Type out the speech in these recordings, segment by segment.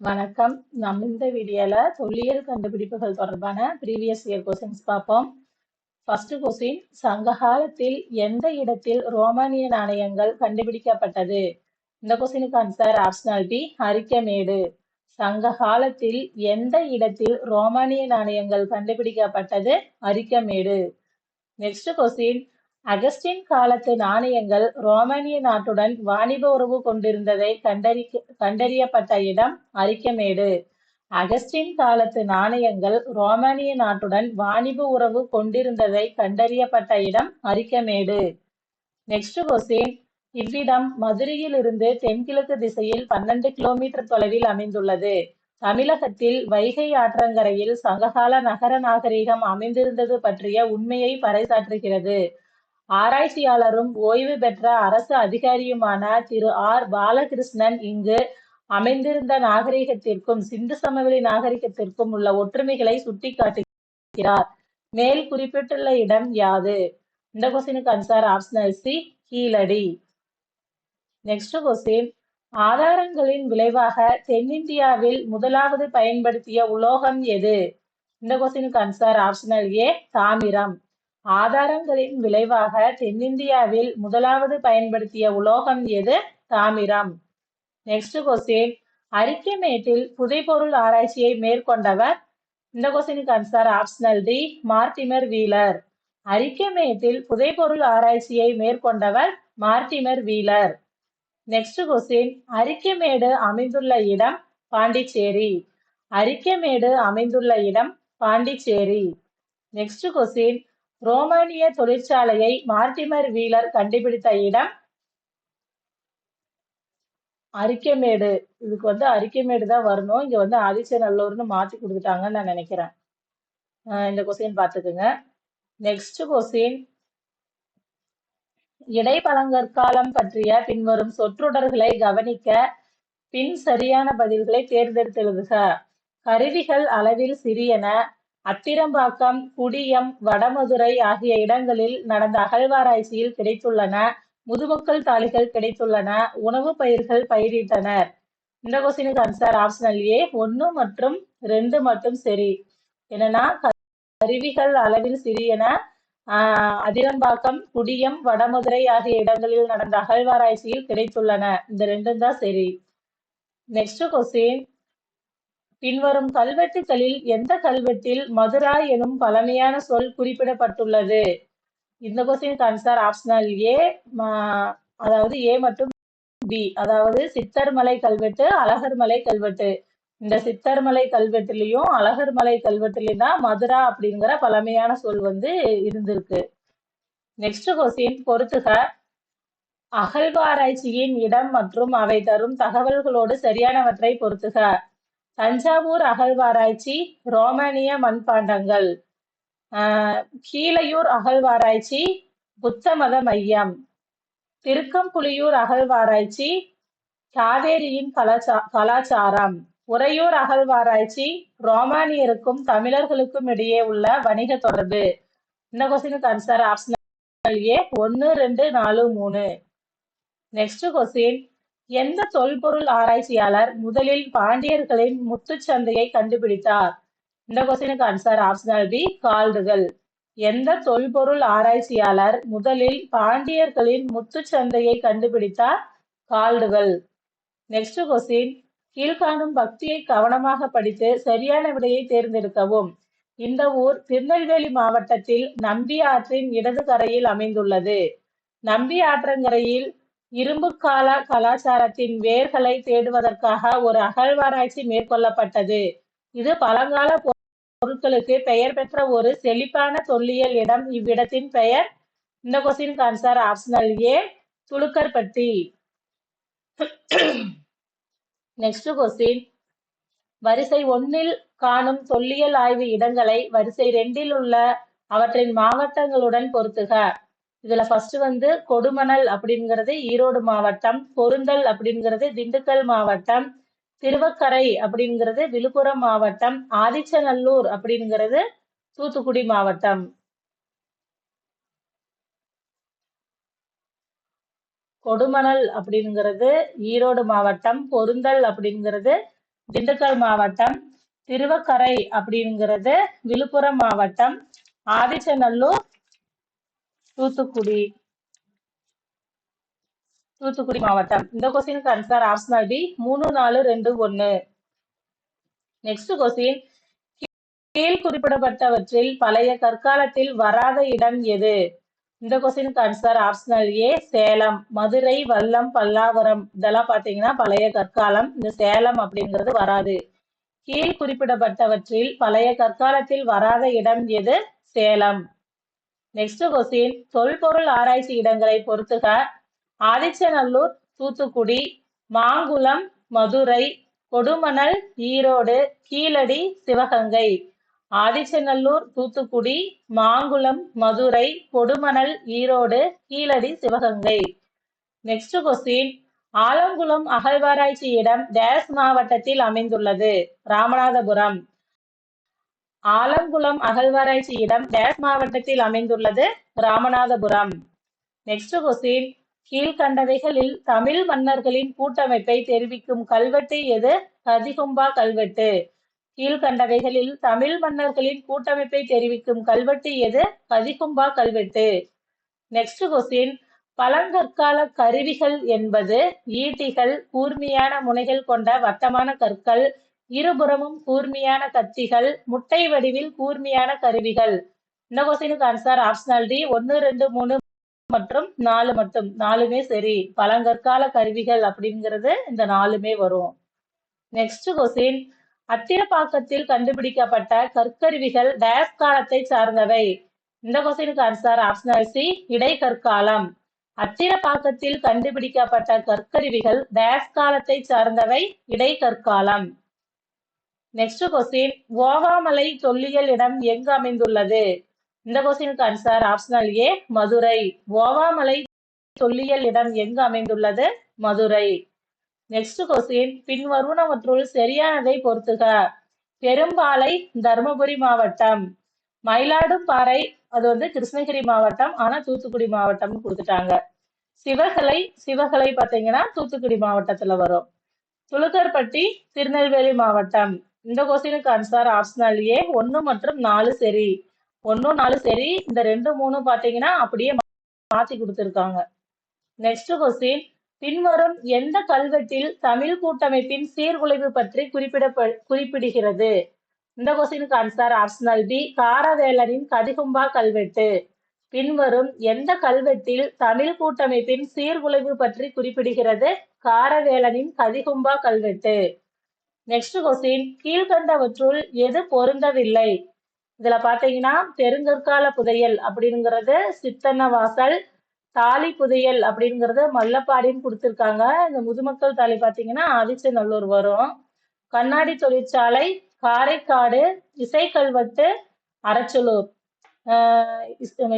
வணக்கம். நம்ம இந்த வீடியோல தொல்லியல் கண்டுபிடிப்புகள் தொடர்பான ப்ரீவியஸ் இயர் கொஸ்டின்ஸ் பார்ப்போம். ஃபர்ஸ்ட் கொஸ்டின் சங்க காலத்தில் எந்த இடத்தில் ரோமானிய நாணயங்கள் கண்டுபிடிக்கப்பட்டது? இந்த கொஸ்டினுக்கு ஆன்சர் ஆப்ஷனல் பி அரிக்கமேடு. சங்க காலத்தில் எந்த இடத்தில் ரோமானிய நாணயங்கள் கண்டுபிடிக்கப்பட்டது? அரிக்கமேடு. நெக்ஸ்ட் கொஸ்டின் அகஸ்டின் காலத்து நாணயங்கள் ரோமானிய நாட்டுடன் வாணிப உறவு கொண்டிருந்ததை கண்டறி கண்டறியப்பட்ட இடம் அரிக்கமேடு. அகஸ்டின் காலத்து நாணயங்கள் ரோமானிய நாட்டுடன் வாணிப உறவு கொண்டிருந்ததை கண்டறியப்பட்ட இடம் அரிக்கமேடு. நெக்ஸ்ட் கொஸ்டின் இவ்விடம் மதுரையிலிருந்து தென்கிழக்கு திசையில் பன்னெண்டு கிலோமீட்டர் தொலைவில் அமைந்துள்ளது. தமிழகத்தில் வைகை ஆற்றங்கரையில் சங்ககால நகர நாகரிகம் அமைந்திருந்தது பற்றிய உண்மையை பறைசாற்றுகிறது. ஆராய்ச்சியாளரும் ஓய்வு பெற்ற அரசு அதிகாரியுமான திரு ஆர். பாலகிருஷ்ணன் இங்கு அமைந்திருந்த நாகரிகத்திற்கும் சிந்து சமவெளி நாகரிகத்திற்கும் உள்ள ஒற்றுமைகளை சுட்டிக்காட்டுகிறார். மேல் குறிப்பிட்டுள்ள இடம் யாது? இந்த கொஸ்டினுக்கு answer optional C Keezhadi. Next question ஆதாரங்களின் விளைவாக தென்னிந்தியாவில் முதலாவது பயன்படுத்திய உலோகம் எது? இந்த கொஸ்டினுக்கு ஆன்சர் ஆப்ஷனல் ஏ தாமிரம். ஆதாரங்களின் விளைவாக தென்னிந்தியாவில் முதலாவது பயன்படுத்திய உலோகம் எது? தாமிரம். நெக்ஸ்ட் கொஸ்டின் அரிக்கமேட்டில் புதைபொருள் ஆராய்ச்சியை மேற்கொண்டவர்? இந்த கொஸ்டினுக்கு answer optional D Mortimer Wheeler. அரிக்கமேட்டில் புதைபொருள் ஆராய்ச்சியை மேற்கொண்டவர் Mortimer Wheeler. Next question Arikamedu அமைந்துள்ள இடம் பாண்டிச்சேரி. அரிக்கமேடு அமைந்துள்ள இடம் பாண்டிச்சேரி. நெக்ஸ்ட் கொஸ்டின் ரோமானிய தொழிற்சாலையை மார்டிமர் வீலர் கண்டுபிடித்த இடம் அரிக்கமேடு. இதுக்கு வந்து அரிக்கமேடு தான் வரணும். இங்க வந்து ஆதிச்சநல்லூர்னு மாத்தி கொடுத்துட்டாங்கன்னு நான் நினைக்கிறேன். இந்த கொஸ்டின் பார்த்துக்குங்க. நெக்ஸ்ட் கொஸ்டின் இடைப்பழங்கற்காலம் பற்றிய பின்வரும் சொற்றொடர்களை கவனிக்க பின் சரியான பதில்களை தேர்ந்தெடுத்து எழுதுக. கருவிகள் அளவில் சிறியன. அத்திரம்பாக்கம், குடியம், வடமதுரை ஆகிய இடங்களில் நடந்த அகழ்வாராய்ச்சியில் கிடைத்துள்ளன. முதுமக்கள் தாழிகள் கிடைத்துள்ளன. உணவுப் பயிர்கள் பயிரிட்டனர். இந்த கொஸ்டினுக்கு ஆன்சர் ஆப்ஷனல் ஏ ஒன்று மற்றும் ரெண்டு மட்டும் சரி. என்னன்னா கருவிகள் அளவில் சிறியன. ஆஹ் அதிரம்பாக்கம், குடியம், வடமதுரை ஆகிய இடங்களில் நடந்த அகழ்வாராய்ச்சியில் கிடைத்துள்ளன. இந்த ரெண்டும் தான் சரி. நெக்ஸ்ட் கொஸ்டின் பின்வரும் கல்வெட்டுகளில் எந்த கல்வெட்டில் மதுரா எனும் பழமையான சொல் குறிப்பிடப்பட்டுள்ளது? இந்த கொஸ்டின் ஆன்சர் ஆப்ஷனல் ஏ அதாவது ஏ மற்றும் பி அதாவது சித்தர்மலை கல்வெட்டு அழகர்மலை கல்வெட்டு. இந்த சித்தர்மலை கல்வெட்டுலயும் அழகர்மலை கல்வெட்டுலயும் தான் மதுரா அப்படிங்கிற பழமையான சொல் வந்து இருந்திருக்கு. நெக்ஸ்ட் கொஸ்டின் பொறுத்துக. அகழ்வாராய்ச்சியின் இடம் மற்றும் அவை தரும் தகவல்களோடு சரியானவற்றை பொறுத்துக. தஞ்சாவூர் அகழ்வாராய்ச்சி ரோமானிய மண்பாண்டங்கள். கீழையூர் அகழ்வாராய்ச்சி புத்த மத மையம். திருக்கம்புலியூர் அகழ்வாராய்ச்சி காவேரியின் கலாச்சா கலாச்சாரம். உறையூர் அகழ்வாராய்ச்சி ரோமானியருக்கும் தமிழர்களுக்கும் இடையே உள்ள வணிக தொடர்பு. இந்த கொஸ்டினுக்கு ஆன்சர் ஆப்ஷனல் ஏ ஒன்னு ரெண்டு நாலு மூணு. நெக்ஸ்ட் கொஸ்டின் எந்த தொல்பொருள் ஆராய்ச்சியாளர் முதலில் பாண்டியர்களின் முத்துச்சந்தையை கண்டுபிடித்தார்? இந்த கொஸ்டினுக்கு ஆன்சர் ஆப்ஷனல் பி கால்டுகள். எந்த தொல்பொருள் ஆராய்ச்சியாளர் முதலில் பாண்டியர்களின் முத்துச்சந்தையை கண்டுபிடித்தார்? கால்டுகள். நெக்ஸ்ட் கொஸ்டின் கீழ்காணும் பக்தியை கவனமாக படித்து சரியான விடையை தேர்ந்தெடுக்கவும். இந்த ஊர் திருநெல்வேலி மாவட்டத்தில் நம்பி ஆற்றின் இடது கரையில் அமைந்துள்ளது. நம்பி ஆற்றங்கரையில் இரும்பு கால கலாச்சாரத்தின் வேர்களை தேடுவதற்காக ஒரு அகழ்வாராய்ச்சி மேற்கொள்ளப்பட்டது. இது பழங்கால பொருட்களுக்கு பெயர் பெற்ற ஒரு செழிப்பான தொல்லியல் இடம். இவ்விடத்தின் பெயர் இந்த question answer optional A Thulukkarpatti next question வரிசை ஒன்னில் காணும் தொல்லியல் ஆய்வு இடங்களை வரிசை ரெண்டில் உள்ள அவற்றின் மாவட்டங்களுடன் பொருத்துக. இதுல ஃபர்ஸ்ட் வந்து கொடுமணல் அப்படிங்கிறது ஈரோடு மாவட்டம் பொருந்தல் அப்படிங்கிறது திண்டுக்கல் மாவட்டம் திருவக்கரை அப்படிங்கிறது விழுப்புரம் மாவட்டம் ஆதிச்சநல்லூர் அப்படிங்கிறது தூத்துக்குடி மாவட்டம். கொடுமணல் அப்படிங்கிறது ஈரோடு மாவட்டம் பொருந்தல் அப்படிங்கிறது திண்டுக்கல் மாவட்டம் திருவக்கரை அப்படிங்கிறது விழுப்புரம் மாவட்டம் ஆதிச்சநல்லூர் தூத்துக்குடி தூத்துக்குடி மாவட்டம். இந்த கொஸ்டினுக்கு ஆன்சர் ஆப்ஷனல் டி மூணு நாலு ரெண்டு ஒன்னு நெக்ஸ்ட் கொஸ்டின் கீழ் குறிப்பிடப்பட்டவற்றில் பழைய கற்காலத்தில் வராத இடம் எது? இந்த கொஸ்டினுக்கு answer optional A Salem. Madurai Vallam Pallavaram. இதெல்லாம் பாத்தீங்கன்னா பழைய கற்காலம். இந்த சேலம் அப்படிங்கிறது வராது. கீழ் குறிப்பிடப்பட்டவற்றில் பழைய கற்காலத்தில் வராத இடம் எது? சேலம். நெக்ஸ்ட் கொஸ்டின் தொல்பொருள் ஆராய்ச்சி இடங்களை பொறுத்துக. ஆதிச்சநல்லூர் தூத்துக்குடி மாங்குளம் மதுரை கொடுமணல் ஈரோடு கீழடி சிவகங்கை. ஆதிச்சநல்லூர் தூத்துக்குடி மாங்குளம் மதுரை கொடுமணல் ஈரோடு கீழடி சிவகங்கை. நெக்ஸ்ட் கொஸ்டின் ஆலங்குளம் அகழ்வாராய்ச்சி இடம் டேஸ் மாவட்டத்தில் அமைந்துள்ளது. ராமநாதபுரம். ஆலங்குளம் அகழ்வாராய்ச்சி இடம் டேஸ் மாவட்டத்தில் அமைந்துள்ளது ராமநாதபுரம். நெக்ஸ்ட் கொஸ்டின் கீழ்கண்டவைகளில் தமிழ் மன்னர்களின் கூட்டமைப்பை தெரிவிக்கும் கல்வெட்டு எது? கதிகும்பா கல்வெட்டு. கீழ்கண்டவைகளில் தமிழ் மன்னர்களின் கூட்டமைப்பை தெரிவிக்கும் கல்வெட்டு எது? கதிகும்பா கல்வெட்டு. நெக்ஸ்ட் கொஸ்டின் பழங்கற்கால கருவிகள் என்பது ஈட்டிகள் கூர்மையான முனைகள் கொண்ட வட்டமான கற்கள் இருபுறமும் கூர்மையான கத்திகள் முட்டை வடிவில் கூர்மையான கருவிகள். இந்த கொஸ்டினுக்கு ஆன்சர் ஆப்ஷனல் டி ஒன்னு ரெண்டு மூணு மற்றும் நாலு மட்டும். நாலுமே சரி. பழங்கற்கால கருவிகள் அப்படிங்கிறது இந்த நாலுமே வரும். நெக்ஸ்ட் கொஸ்டின் அத்திரப்பாக்கத்தில் கண்டுபிடிக்கப்பட்ட கற்கருவிகள் டயஸ் காலத்தை சார்ந்தவை. இந்த கொஸ்டினுக்கு ஆன்சர் ஆப்ஷனல் சி இடைக்கற்காலம் அத்திரப்பாக்கத்தில் கண்டுபிடிக்கப்பட்ட கற்கருவிகள் டயஸ் காலத்தை சார்ந்தவை இடைக்கற்காலம் நெக்ஸ்ட் கொஸ்டின் ஓவாமலை தொல்லியல் இடம் எங்கு அமைந்துள்ளது? இந்த கொஸ்டினுக்கு answer optional A Madurai. Ovamalai தொல்லியல் இடம் எங்கு அமைந்துள்ளது? மதுரை. நெக்ஸ்ட் கொஸ்டின் பின்வருவனவற்றுள் சரியானதை பொறுத்துக. பெரும்பாலை தருமபுரி மாவட்டம். மயிலாடும்பாறை அது வந்து கிருஷ்ணகிரி மாவட்டம். ஆனா தூத்துக்குடி மாவட்டம்னு கொடுத்துட்டாங்க. சிவகலை சிவகலை பார்த்தீங்கன்னா தூத்துக்குடி மாவட்டத்துல வரும். துளுக்கர்பட்டி திருநெல்வேலி மாவட்டம். இந்த கொஸ்டினுக்கு ஆன்சர் ஆப்ஷனல் ஏ ஒன்னு மற்றும் நாலு சரி. ஒன்னும் நாலு சரி. இந்த ரெண்டு மூணு பார்த்தீங்கன்னா அப்படியே மாற்றி கொடுத்துருக்காங்க. நெக்ஸ்ட் கொஸ்டின் பின்வரும் எந்த கல்வெட்டில் தமிழ் கூட்டமைப்பின் சீர்குலைவு பற்றி குறிப்பிட குறிப்பிடுகிறது? இந்த கொஸ்டினுக்கு ஆன்சர் ஆப்ஷனல் பி காரவேலரின் கதிகும்பா கல்வெட்டு. பின்வரும் எந்த கல்வெட்டில் தமிழ் கூட்டமைப்பின் சீர்குலைவு பற்றி குறிப்பிடுகிறது? காரவேலனின் கதிகும்பா கல்வெட்டு. நெக்ஸ்ட் கொஸ்டின் கீழ்கண்டவற்றுள் எது பொருந்தவில்லை? இதுல பாத்தீங்கன்னா பெருங்கற்கால புதையல் அப்படிங்கிறது சித்தன்ன வாசல் தாலி புதையல் அப்படிங்கிறது மல்லப்பாடின்னு கொடுத்துருக்காங்க. இந்த முதுமக்கள் தாலி பாத்தீங்கன்னா ஆதிச்சநல்லூர் வரும். கண்ணாடி தொழிற்சாலை காரைக்காடு இசைக்கல்வெட்டு அரச்சலூர்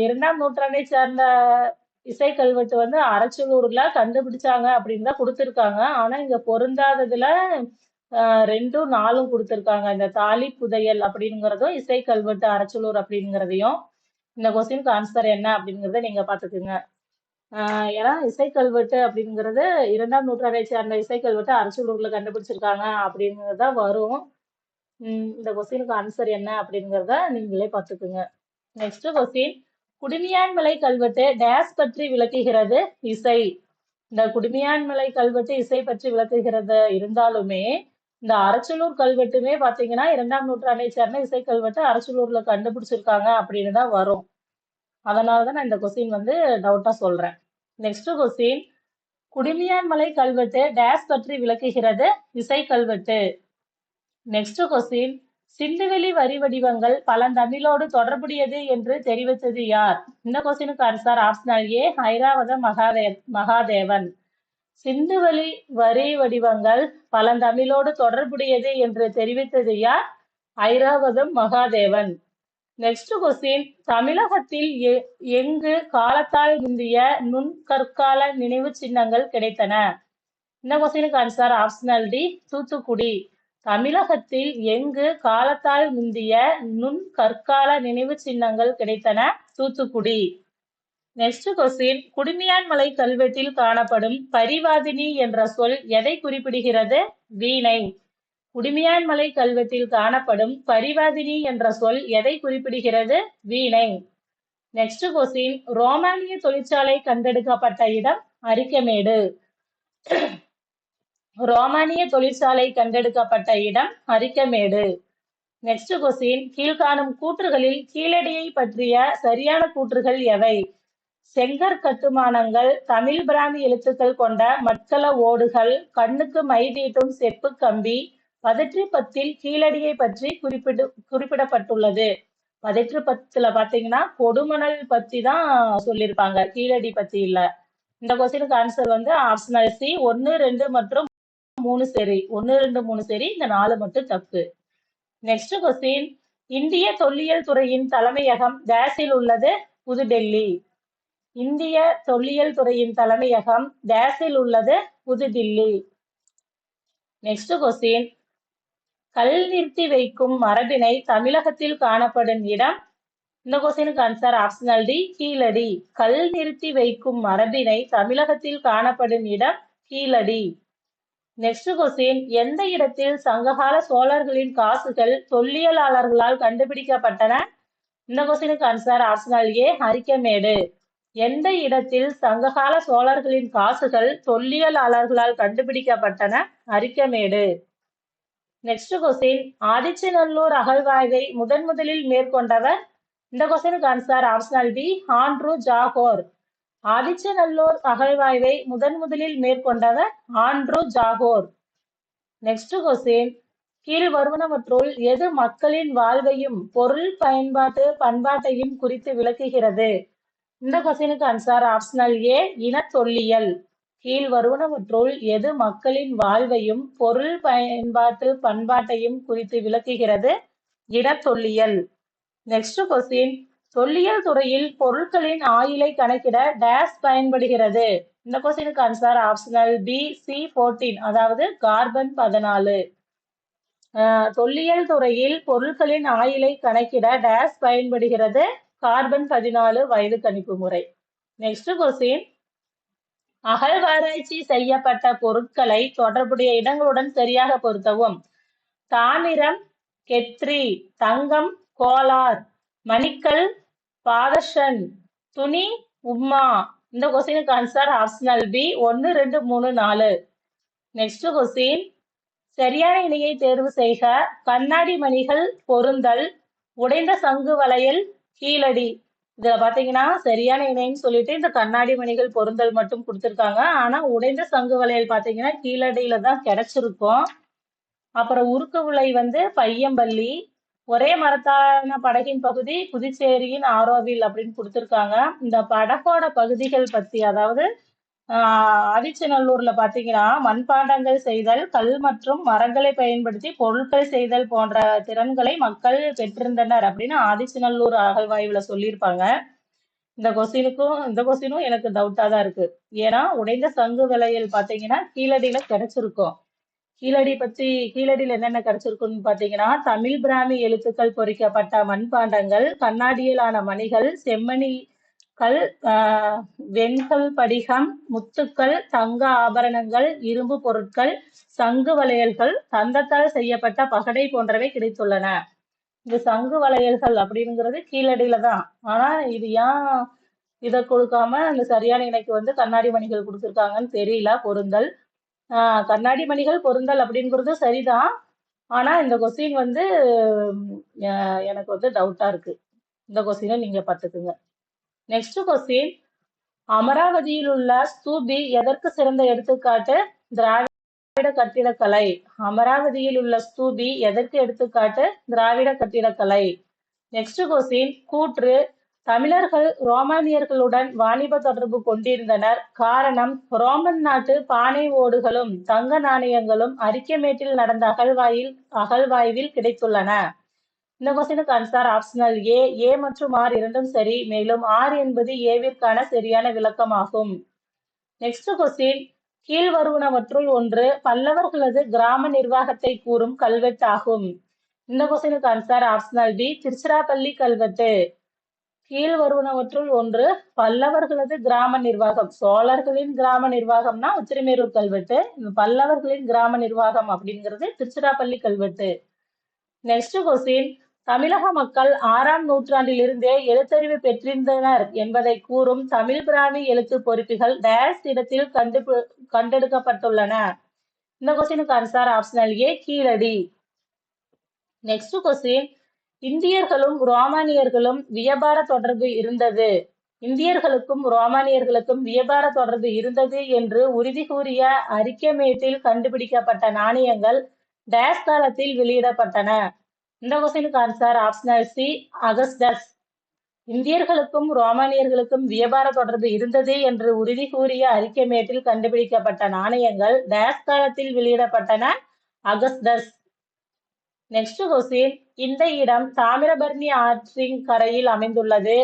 இரண்டாம் நூற்றாண்டை சேர்ந்த இசைக்கல்வெட்டு வந்து அரச்சலூர்ல கண்டுபிடிச்சாங்க அப்படின்னு தான் கொடுத்துருக்காங்க. ஆனா இங்க பொருந்தாததுல ரெண்டும் நாலும் கொடுத்துருக்காங்க. இந்த தாலி புதையல் அப்படிங்கிறதும் இசை கல்வெட்டு அரச்சலூர் அப்படிங்கிறதையும் இந்த கொஸ்டினுக்கு ஆன்சர் என்ன அப்படிங்கிறத நீங்க பாத்துக்குங்க ஏன்னா இசை கல்வெட்டு அப்படிங்கிறது இரண்டாம் நூற்றாண்டை சேர்ந்த இசை கல்வெட்டு அரச்சலூர்ல கண்டுபிடிச்சிருக்காங்க அப்படிங்கிறது தான் வரும். இந்த கொஸ்டினுக்கு ஆன்சர் என்ன அப்படிங்கிறத நீங்களே பார்த்துக்குங்க. நெக்ஸ்ட் கொஸ்டின் குடுமியான்மலை கல்வெட்டு டேஸ் பற்றி விளக்குகிறது இசை. இந்த குடுமியான்மலை கல்வெட்டு இசை பற்றி விளக்குகிறது. இருந்தாலுமே இந்த அரச்சலூர் கல்வெட்டுமே பாத்தீங்கன்னா இரண்டாம் நூற்றாண்டை சேர்ந்த இசை கல்வெட்டு அரச்சலூர்ல கண்டுபிடிச்சிருக்காங்க அப்படின்னு தான் வரும். அதனாலதான் நான் இந்த கொஸ்டின் வந்து டவுட்டா சொல்றேன். நெக்ஸ்ட் கொஸ்டின் குடிமியான்மலை கல்வெட்டு டேஸ் பற்றி விளக்குகிறது இசை கல்வெட்டு நெக்ஸ்ட் கொஸ்டின் சிந்துவெளி வரி வடிவங்கள் பழந்தமிழோடு தொடர்புடையது என்று தெரிவித்தது யார்? இந்த கொஸ்டினுக்கு ஆன்சர் ஆப்ஷனல் ஏ ஐராவத மகாதே மகாதேவன். சிந்துவெளி வரி வடிவங்கள் பழந்தமிழோடு தொடர்புடையது என்று தெரிவித்தது யார்? ஐராவதம் மகாதேவன். நெக்ஸ்ட் கொஸ்டின் தமிழகத்தில் எங்கு காலத்தால் முந்திய நுண்கற்கால நினைவு சின்னங்கள் கிடைத்தன? இந்த கொஸ்டினுக்கு ஆன்சர் ஆப்ஷனல் டி தூத்துக்குடி. தமிழகத்தில் எங்கு காலத்தால் முந்திய நுண்கற்கால நினைவு சின்னங்கள் கிடைத்தன? தூத்துக்குடி. நெக்ஸ்ட் கொஸ்டின் குடுமியான்மலை கல்வெட்டில் காணப்படும் பரிவாதினி என்ற சொல் எதை குறிப்பிடுகிறது? வீணை. குடுமியான்மலை கல்வெட்டில் காணப்படும் பரிவாதினி என்ற சொல் எதை குறிப்பிடுகிறது? வீணை. நெக்ஸ்ட் கொஸ்டின் ரோமானிய தொழிற்சாலை கண்டெடுக்கப்பட்ட இடம் அரிக்கமேடு. ரோமானிய தொழிற்சாலை கண்டெடுக்கப்பட்ட இடம் அரிக்கமேடு. நெக்ஸ்ட் கொஸ்டின் கீழ்காணும் கூற்றுகளில் கீழடியை பற்றிய சரியான கூற்றுகள் எவை? செங்கற் கட்டுமானங்கள் தமிழ் பிராமி எழுத்துக்கள் கொண்ட மட்கல ஓடுகள் கண்ணுக்கு மை தீட்டும் செப்பு கம்பி பதிற்று பத்தில் கீழடியை பற்றி குறிப்பிடு குறிப்பிடப்பட்டுள்ளது. பதிற்று பத்துல பாத்தீங்கன்னா கொடுமணல் பத்தி தான் சொல்லியிருப்பாங்க கீழடி பத்தி இல்ல. இந்த கொஸ்டினுக்கு ஆன்சர் வந்து ஆப்ஷனல் சி ஒன்னு ரெண்டு மற்றும் மூணு சரி. ஒன்னு ரெண்டு மூணு சரி இந்த நாலு மட்டும் தப்பு. நெக்ஸ்ட் கொஸ்டின் இந்திய தொல்லியல் துறையின் தலைமையகம் டேஸில் உள்ளது புதுடெல்லி. இந்திய தொல்லியல் துறையின் தலைமையகம் டேஸில் உள்ளது புதுதில்லி. நெக்ஸ்ட் கொஸ்டின் கல் நிறுத்தி வைக்கும் மரபினை தமிழகத்தில் காணப்படும் இடம்? இந்த கொஸ்டினுக்கு ஆன்சர் ஆப்ஷனல் டி கீழடி. கல் நிறுத்தி வைக்கும் மரபினை தமிழகத்தில் காணப்படும் இடம்? கீழடி. நெக்ஸ்ட் கொஸ்டின் எந்த இடத்தில் சங்ககால சோழர்களின் காசுகள் தொல்லியலாளர்களால் கண்டுபிடிக்கப்பட்டன? இந்த கொஸ்டினுக்கு ஆன்சர் ஆப்ஷனல் ஏ ஹரிக்கமேடு. எந்த இடத்தில் சங்ககால சோழர்களின் காசுகள் தொல்லியலாளர்களால் கண்டுபிடிக்கப்பட்டன? அரிக்கமேடு நெக்ஸ்ட் கொஸ்டின் ஆதிச்சநல்லூர் அகழ்வாய்வை முதன் முதலில் மேற்கொண்டவர்? இந்த கொஸ்டினுக்கு answer optional B Andrew Jagor. Adichanallur அகழ்வாய்வை முதன் முதலில் மேற்கொண்டவர் ஆண்ட்ரூ ஜாகோர். நெக்ஸ்ட் கொஸ்டின் கீழ் வருவனவற்றுள் எது மக்களின் வாழ்வையும் பொருள் பயன்பாட்டு பண்பாட்டையும் குறித்து விளக்குகிறது? இந்த கொஸ்டினுக்கு ஆன்சர் ஆப்ஷனல் ஏ இனத்தொல்லியல் கீழ் வருவனவற்றுள் எது மக்களின் வாழ்வையும் பொருள் பயன்பாட்டு பண்பாட்டையும் குறித்து விளக்குகிறது? இனத்தொல்லியல் நெக்ஸ்ட் கொஸ்டின் தொல்லியல் துறையில் பொருட்களின் ஆயுளை கணக்கிட டேஸ் பயன்படுகிறது. இந்த கொஸ்டினுக்கு answer optional B C fourteen அதாவது கார்பன் பதினாலு. தொல்லியல் துறையில் பொருட்களின் ஆயுளை கணக்கிட டேஸ் பயன்படுகிறது? கார்பன் பதினாலு வயது கணிப்பு முறை. நெக்ஸ்ட் கொஸ்டின் அகழ்வாராய்ச்சி செய்யப்பட்ட பொருட்களை தொடர்புடைய இடங்களுடன் சரியாக பொருத்தவும். தாமிரம் கெத்ரி தங்கம் கோலார் மணிக்கல் பாதஷன் துணி உம்மா இந்த கொஸ்டினுக்கு ஆன்சர் ஆப்ஷனல் பி ஒன்று ரெண்டு மூணு நாலு. நெக்ஸ்ட் கொஸ்டின் சரியான இணையை தேர்வு செய்க. கண்ணாடி மணிகள் பொருந்தல் உடைந்த சங்கு வளையல் கீழடி. இதுல பாத்தீங்கன்னா சரியான இணைன்னு சொல்லிட்டு இந்த கண்ணாடி மணிகள் பொருந்தல் மட்டும் கொடுத்துருக்காங்க. ஆனா உடைந்த சங்கு வளையல் பாத்தீங்கன்னா கீழடியில தான் கிடைச்சிருக்கும். அப்புறம் உருக்கு உலை வந்து பையம்பள்ளி. ஒரே மரத்தான படகின் பகுதி புதுச்சேரியின் ஆரோவில் அப்படின்னு கொடுத்துருக்காங்க. இந்த படகோட பகுதிகள் பத்தி அதாவது அரிச்சநல்லூர்ல பாத்தீங்கன்னா மண்பாண்டங்கள் செய்தல் கல் மற்றும் மரங்களை பயன்படுத்தி பொருட்கள் செய்தல் போன்ற திறன்களை மக்கள் பெற்றிருந்தனர் அப்படின்னு ஆதிச்சநல்லூர் அகழ்வாய்வுல சொல்லியிருப்பாங்க. இந்த கொஸ்டினுக்கும் இந்த கொஸ்டினும் எனக்கு டவுட்டா தான் இருக்கு. ஏன்னா உடைந்த சங்கு விலையில் பாத்தீங்கன்னா கீழடியில கிடைச்சிருக்கும். கீழடி பத்தி கீழடியில் என்னென்ன கிடைச்சிருக்குன்னு பாத்தீங்கன்னா தமிழ் பிராமி எழுத்துக்கள் பொறிக்கப்பட்ட மண்பாண்டங்கள் கண்ணாடியிலான மணிகள் செம்மணி கல் வெண்கல் படிகம் முத்துக்கள் தங்க ஆபரணங்கள் இரும்பு பொருட்கள் சங்கு வளையல்கள் தந்தத்தால் செய்யப்பட்ட பகடை போன்றவை கிடைத்துள்ளன. இந்த சங்கு வளையல்கள் அப்படிங்கிறது கீழடியில தான். ஆனா இது ஏன் இதை கொடுக்காம அந்த சரியான இணைக்கு வந்து கண்ணாடி மணிகள் கொடுத்துருக்காங்கன்னு தெரியல பொருந்தல். ஆஹ் கண்ணாடி மணிகள் பொருந்தல் அப்படிங்கிறது சரிதான். ஆனா இந்த கொஸ்டின் வந்து எனக்கு வந்து டவுட்டா இருக்கு. இந்த கொஸ்டினை நீங்க பார்த்துக்குங்க. நெக்ஸ்ட் கொஸ்டின் அமராவதியில் உள்ள ஸ்தூபி எதற்கு சிறந்த எடுத்துக்காட்டு? திராவிட கட்டிடக்கலை. அமராவதியில் உள்ள ஸ்தூபி எதற்கு எடுத்துக்காட்டு? திராவிட கட்டிடக்கலை. நெக்ஸ்ட் கொஸ்டின் கூற்று. தமிழர்கள் ரோமானியர்களுடன் வாணிப தொடர்பு கொண்டிருந்தனர். காரணம் ரோமன் நாட்டு பானை ஓடுகளும் தங்க நாணயங்களும் அரிக்கமேட்டில் நடந்த அகழ்வாயில் அகழ்வாய்வில் கிடைத்துள்ளன. இந்த கொஸ்டினுக்கு ஆன்சர் ஆப்ஷனல் ஏ ஏ மற்றும் ஆர் இரண்டும் சரி மேலும் ஆர் என்பது ஏவிற்கான சரியான விளக்கமாகும். நெக்ஸ்ட் கொஸ்டின் கீழ்வருவனவற்றுள் ஒன்று பல்லவர்களது கிராம நிர்வாகத்தை கூறும் கல்வெட்டாகும். இந்த கொஸ்டினுக்கு ஆன்சர் ஆப்ஷனல் பி திருச்சிராப்பள்ளி கல்வெட்டு. கீழ்வருவனவற்றுள் ஒன்று பல்லவர்களது கிராம நிர்வாகம். சோழர்களின் கிராம நிர்வாகம்னா உத்திரமேரூர் கல்வெட்டு. பல்லவர்களின் கிராம நிர்வாகம் அப்படிங்கிறது திருச்சிராப்பள்ளி கல்வெட்டு. நெக்ஸ்ட் கொஸ்டின் தமிழக மக்கள் ஆறாம் நூற்றாண்டிலிருந்தே எழுத்தறிவு பெற்றிருந்தனர் என்பதை கூறும் தமிழ் பிராமி எழுத்து பொறுப்பிகள் டேஸ் இடத்தில் கண்டு கண்டெடுக்கப்பட்டுள்ளன. இந்த கொஸ்டினுக்கு answer optional A Keezhadi next question இந்தியர்களும் ரோமானியர்களும் வியாபார தொடர்பு இருந்தது. இந்தியர்களுக்கும் ரோமானியர்களுக்கும் வியாபார தொடர்பு இருந்தது என்று உறுதி கூறிய அரிக்கமேட்டில் கண்டுபிடிக்கப்பட்ட நாணயங்கள் டேஸ் காலத்தில் வெளியிடப்பட்டன. இந்த கொஸ்டினுக்கு ஆன்சர் ஆப்ஷனல் சி அகஸ்டஸ் இந்தியர்களுக்கும் ரோமானியர்களுக்கும் வியாபார தொடர்பு இருந்தது என்று உறுதி கூறிய அரிக்கமேட்டில் கண்டுபிடிக்கப்பட்ட நாணயங்கள் டேஸ் காலத்தில் வெளியிடப்பட்டன. அகஸ்டஸ் நெக்ஸ்ட் கொஸ்டின் இந்த இடம் தாமிரபரணி ஆற்றின் கரையில் அமைந்துள்ளது.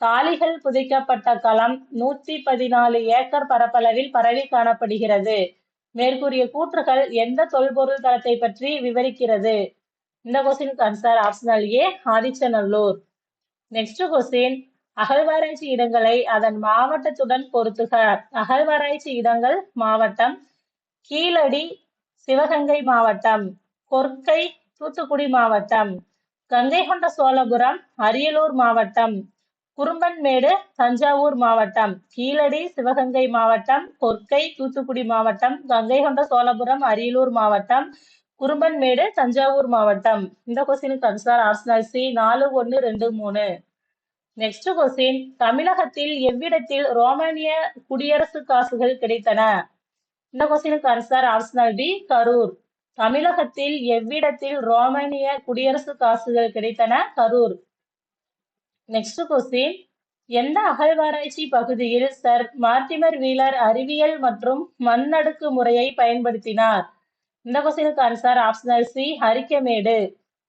தாலிகள் புதைக்கப்பட்ட களம் நூத்தி பதினாலு ஏக்கர் பரப்பளவில் பரவி காணப்படுகிறது. மேற்கூறிய கூற்றுகள் எந்த தொல்பொருள் தளத்தை பற்றி விவரிக்கிறது? இந்த கொஸ்டினுக்கு answer optional A Adichanallur next question அகழ்வாராய்ச்சி இடங்களை அதன் மாவட்டத்துடன் பொருத்துக. அகழ்வாராய்ச்சி இடங்கள் மாவட்டம். கீழடி சிவகங்கை மாவட்டம். கொர்க்கை தூத்துக்குடி மாவட்டம். கங்கை கொண்ட சோழபுரம் அரியலூர் மாவட்டம். குறும்பன்மேடு தஞ்சாவூர் மாவட்டம். கீழடி சிவகங்கை மாவட்டம். கொர்க்கை தூத்துக்குடி மாவட்டம். கங்கை கொண்ட சோழபுரம் அரியலூர் மாவட்டம். குறும்பன்மேடு தஞ்சாவூர் மாவட்டம். இந்த கொஸ்டினுக்கு ஆன்சர் ஆப்ஷனல் சி நாலு ஒன்று ரெண்டு மூணு. நெக்ஸ்ட் கொஸ்டின் தமிழகத்தில் எவ்விடத்தில் ரோமானிய குடியரசு காசுகள் கிடைத்தன? இந்த கொஸ்டினுக்கு ஆன்சர் ஆப்ஷனல் டி கரூர். தமிழகத்தில் எவ்விடத்தில் ரோமானிய குடியரசு காசுகள் கிடைத்தன? கரூர். நெக்ஸ்ட் கொஸ்டின் எந்த அகழ்வாராய்ச்சி பகுதியில் சர் மார்டிமர் வீலர் அறிவியல் மற்றும் மண்ணடுக்கு முறையை பயன்படுத்தினார்? இந்த கொஸ்டினுக்கு ஆன்சர் ஆப்ஷனல் சி. ஹரிக்கமேடு.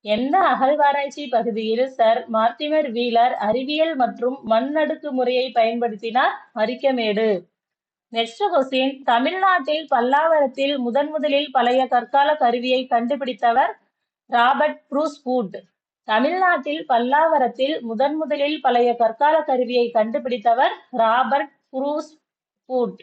எந்த அகழ்வாராய்ச்சி பகுதியில் சர். மார்டிமர் வீலர் அறிவியல் மற்றும் மண்ணடுக்கு முறையை பயன்படுத்தினார் ஹரிக்கமேடு? Next question. தமிழ்நாட்டில் பல்லாவரத்தில் முதன் முதலில் பழைய கற்கால கருவியை கண்டுபிடித்தவர் ராபர்ட் ப்ரூஸ்பூட் தமிழ்நாட்டில் பல்லாவரத்தில் முதன் முதலில் பழைய கற்கால கருவியை கண்டுபிடித்தவர் ராபர்ட் ப்ரூஸ்பூட்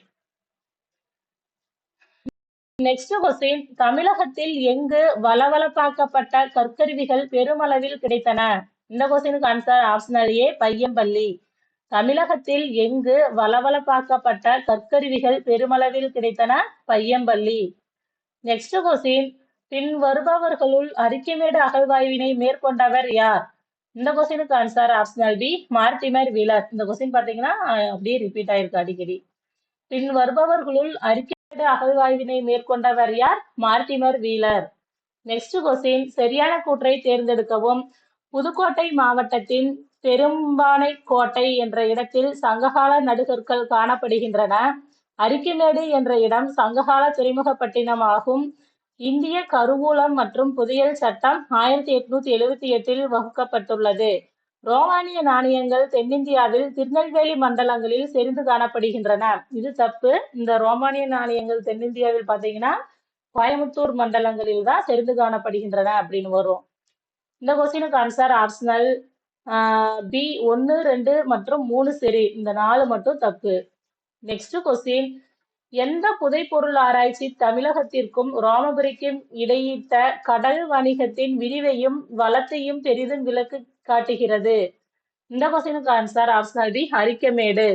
நெக்ஸ்ட் கொஸ்டின். தமிழகத்தில் எங்கு வளவளப்பாக்கப்பட்ட கற்கருவிகள் பெருமளவில் கிடைத்தன? இந்த கொஸ்டினுக்கு ஆன்சர் ஆப்ஷனல் ஏ பையம்பள்ளி. தமிழகத்தில் எங்கு வளவளப்பாக்கப்பட்ட கற்கருவிகள் பெருமளவில் கிடைத்தன? பையம்பள்ளி. Next question. பின் வருபவர்களுள் அரிக்கமேடு அகழ்வாய்வினை மேற்கொண்டவர் யார்? இந்த கொஸ்டினுக்கு answer optional B Mortimer Wheeler. இந்த கொஸ்டின் பார்த்தீங்கன்னா அப்படியே ரிப்பீட் ஆயிருக்கு அடிக்கடி. பின் வருபவர்களுள் அறிக்கை அகழ்வாய்வினை மேற்கொண்டவர் யார்? Mortimer Wheeler. நெக்ஸ்ட் கொஸ்டின் சரியான கூற்றை தேர்ந்தெடுக்கவும். புதுக்கோட்டை மாவட்டத்தின் பெரும்பானை கோட்டை என்ற இடத்தில் சங்ககால நடுகற்கள் காணப்படுகின்றன. அரிக்கமேடு என்ற இடம் சங்ககால துறைமுகப்பட்டினம் ஆகும். இந்திய கருவூலம் மற்றும் புதியல் சட்டம் ஆயிரத்தி எட்நூத்தி எழுவத்தி எட்டில் வகுக்கப்பட்டுள்ளது. ரோமானிய நாணயங்கள் தென்னிந்தியாவில் திருநெல்வேலி மண்டலங்களில் செறிந்து காணப்படுகின்றன. இது தப்பு. இந்த ரோமானிய நாணயங்கள் தென்னிந்தியாவில் பார்த்தீங்கன்னா கோயம்புத்தூர் மண்டலங்களில் தான் செறிந்து காணப்படுகின்றன அப்படின்னு வரும். இந்த கொஸ்டினுக்கு ஆன்சர் ஆப்ஷனல் பி ஒன்று ரெண்டு மற்றும் மூணு சரி. இந்த நாலு மட்டும் தப்பு. நெக்ஸ்ட் கொஸ்டின் எந்த புதைப்பொருள் ஆராய்ச்சி தமிழகத்திற்கும் ரோமபுரிக்கும் இடையிட்ட கடல் வணிகத்தின் விரிவையும் வளத்தையும் பெரிதும் விளக்கு காட்டுகிறது. இந்த கொஸ்டினுக்கு ஆன்சர் ஆப்ஷனல் பி ஹரிக்கமேடு.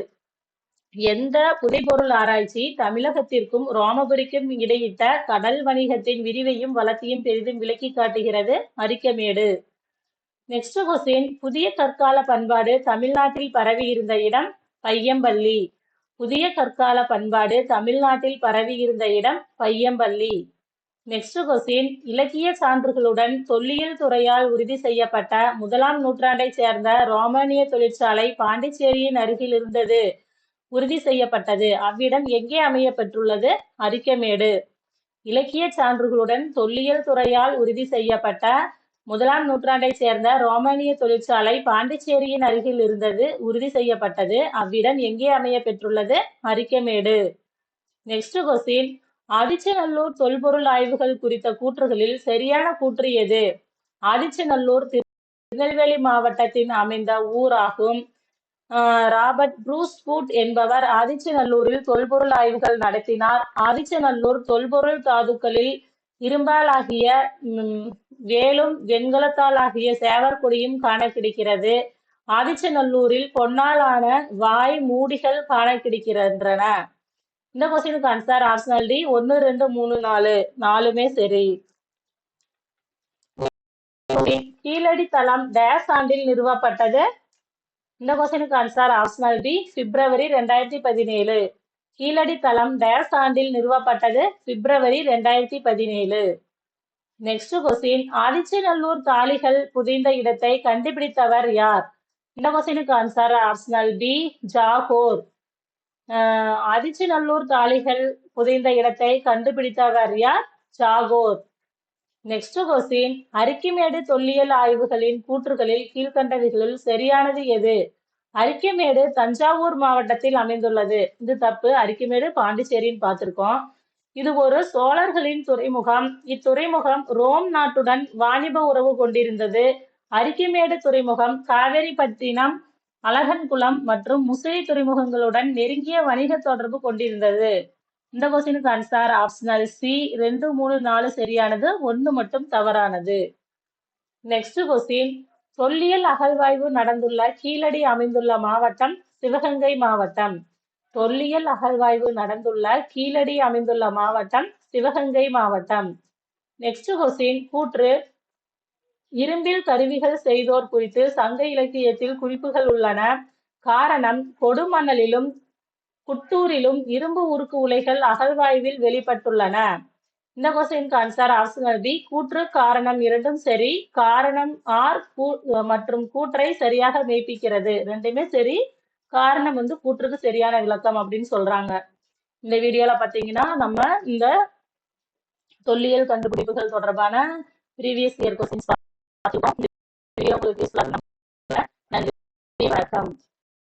எந்த புதைப்பொருள் ஆராய்ச்சி தமிழகத்திற்கும் ரோமபுரிக்கும் இடையிட்ட கடல் வணிகத்தின் விரிவையும் வளத்தையும் பெரிதும் விளக்கி காட்டுகிறது அரிக்கமேடு நெக்ஸ்ட் கொஸ்டின் புதிய கற்கால பண்பாடு தமிழ்நாட்டில் பரவி இருந்த இடம் பையம்பள்ளி. புதிய கற்கால பண்பாடு தமிழ்நாட்டில் பரவி இருந்த இடம் பையம்பள்ளி. நெக்ஸ்ட் கொஸ்டின் இலக்கிய சான்றுகளுடன் தொல்லியல் துறையால் உறுதி செய்யப்பட்ட முதலாம் நூற்றாண்டை சேர்ந்த ரோமானிய தொழிற்சாலை பாண்டிச்சேரியின் அருகில் இருந்தது. உறுதி செய்யப்பட்டது. அவ்விடம் எங்கே அமையப்பெற்றுள்ளது? அரிக்கமேடு இலக்கிய சான்றுகளுடன் தொல்லியல் துறையால் உறுதி செய்யப்பட்ட முதலாம் நூற்றாண்டை சேர்ந்த ரோமானிய தொழிற்சாலை பாண்டிச்சேரியின் அருகில் இருந்தது. உறுதி செய்யப்பட்டது. அவ்விடம் எங்கே அமைய பெற்றுள்ளது அரிக்கமேடு நெக்ஸ்ட் கொஸ்டின் ஆதிச்சநல்லூர் தொல்பொருள் ஆய்வுகள் குறித்த கூற்றுகளில் சரியான கூற்று எது? ஆதிச்சநல்லூர் திருநெல்வேலி மாவட்டத்தின் அமைந்த ஊராகும். ஆஹ் ராபர்ட் ப்ரூஸ் ஃபுட் என்பவர் ஆதிச்சநல்லூரில் தொல்பொருள் ஆய்வுகள் நடத்தினார். ஆதிச்சநல்லூர் தொல்பொருள் தாதுக்களில் இரும்பாலாகிய உம், வேலும் வெண்கலத்தாலாகிய சேவற்கொடியும் காண கிடைக்கிறது ஆதிச்சநல்லூரில் பொன்னாலான வாய் மூடிகள் காண கிடைக்கின்றன இந்த கொஸ்டினுக்கு ஆன்சர் ஆப்ஷனல் டி ஒன்னு ரெண்டு மூணு நாலு. நாலுமே சரி. கீழடி தளம் டேஸ் ஆண்டில் நிறுவப்பட்டது. இந்த கொஸ்டினுக்கு ஆன்சர் ஆப்ஷனல் டி பிப்ரவரி ரெண்டாயிரத்தி பதினேழு. கீழடி தளம் டேஸ் ஆண்டில் நிறுவப்பட்டது. பிப்ரவரி ரெண்டாயிரத்தி பதினேழு. நெக்ஸ்ட் கொஸ்டின் ஆதிச்சநல்லூர் தாளிகள் புதைந்த இடத்தை கண்டுபிடித்தவர் யார்? இந்த கொஸ்டினுக்கு ஆன்சர் ஆப்ஷனல் பி ஜாகோர். ஆஹ் ஆதிச்சநல்லூர் தாளிகள் புதைந்த இடத்தை கண்டுபிடித்தவர் யார்? ஜாகோர் நெக்ஸ்ட் கொஸ்டின் அரிக்கிமேடு தொல்லியல் ஆய்வுகளின் கூற்றுகளில் கீழ்கண்டவைகளில் சரியானது எது? அரிக்கமேடு தஞ்சாவூர் மாவட்டத்தில் அமைந்துள்ளது. இது தப்பு. அரிக்கமேடு பாண்டிச்சேரின்னு பார்த்திருக்கோம். இது ஒரு சோழர்களின் துறைமுகம். இத்துறைமுகம் ரோம் நாட்டுடன் வாணிப உறவு கொண்டிருந்தது. அரிக்கமேடு துறைமுகம் காவேரிப்பட்டினம் அழகன்குளம் மற்றும் முசிறி துறைமுகங்களுடன் நெருங்கிய வணிக தொடர்பு கொண்டிருந்தது. இந்த கொஸ்டினுக்கு ஆன்சர் ஆப்ஷனல் சி ரெண்டு மூணு நாலு சரியானது ஒன்று மட்டும் தவறானது. நெக்ஸ்ட் கொஸ்டின் தொல்லியல் அகழ்வாய்வு நடந்துள்ள கீழடி அமைந்துள்ள மாவட்டம் சிவகங்கை மாவட்டம். தொல்லியல் அகழ்வாய்வு நடந்துள்ள கீழடி அமைந்துள்ள மாவட்டம் சிவகங்கை மாவட்டம். நெக்ஸ்ட் கொஸ்டின் கூற்று. இரும்பில் கருவிகள் செய்தோர் குறித்து சங்க இலக்கியத்தில் குறிப்புகள் உள்ளன. காரணம் கொடுமணலிலும் குட்டூரிலும் இரும்பு உருக்கு உலைகள் அகழ்வாய்வில் வெளிப்பட்டுள்ளன. இந்த கொஸ்டின் ஆன்சர் ஆப்ஷனல் பி கூற்று காரணம் இரண்டும் சரி காரணம் ஆர் மற்றும் கூற்றை சரியாக மெய்ப்பிக்கிறது. ரெண்டுமே சரி காரணம் வந்து கூற்றுக்கு சரியான விளக்கம் அப்படின்னு சொல்றாங்க. இந்த வீடியோல பாத்தீங்கன்னா நம்ம இந்த தொல்லியல் கண்டுபிடிப்புகள் தொடர்பான previous year questions I the back, the area is large.